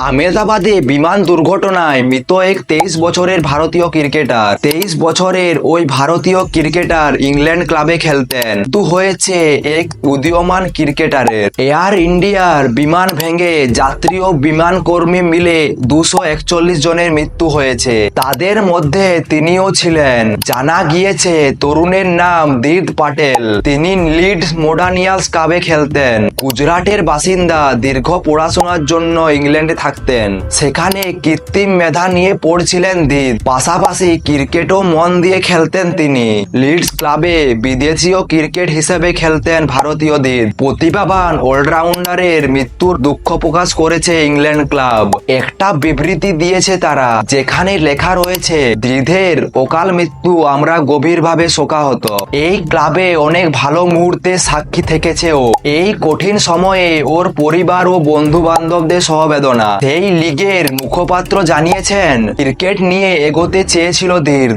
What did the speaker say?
আহমেদাবাদে বিমান দুর্ঘটনায় মৃত এক তেইশ বছরের ভারতীয় ক্রিকেটার। তেইশ বছরের ওই ভারতীয় ক্রিকেটার ইংল্যান্ড ক্লাবে খেলতেন। তো হয়েছে এক উদীয়মান ক্রিকেটারের। এয়ার ইন্ডিয়ার বিমান ভেঙে যাত্রী ও বিমান কর্মী মিলে দুশো একচল্লিশ জনের মৃত্যু হয়েছে। তাদের মধ্যে তিনিও ছিলেন। জানা গিয়েছে তরুণের নাম দীদ পাটেল। তিনি লিডস মোডানিয়াস ক্লাবে খেলতেন। গুজরাটের বাসিন্দা দীর্ঘ পড়াশোনার জন্য ইংল্যান্ডে থাকতেন। সেখানে কৃত্রিম মেধা নিয়ে পড়ছিলেন দীদ। পাশাপাশি ক্রিকেটও মন দিয়ে খেলতেন তিনি। লিডস ক্লাবে বিদেশীয় ক্রিকেট হিসেবে খেলতেন ভারতীয় দীদ। প্রতিভাবান অলরাউন্ডারের মৃত্যুর দুঃখ প্রকাশ করেছে ইংল্যান্ড ক্লাব। একটা বিবৃতি দিয়েছে তারা, যেখানে লেখা রয়েছে দৃঢ়ের অকাল মৃত্যু আমরা গভীরভাবে শোকাহত। এই ক্লাবে অনেক ভালো মুহূর্তে সাক্ষী থেকেছে ও। এই কঠিন সময়ে ওর পরিবার ও বন্ধু বান্ধবদের সহবেদনা। সেই লিগের মুখপাত্র জানিয়েছেন ক্রিকেট নিয়ে এগোতে চেয়েছিল ধীর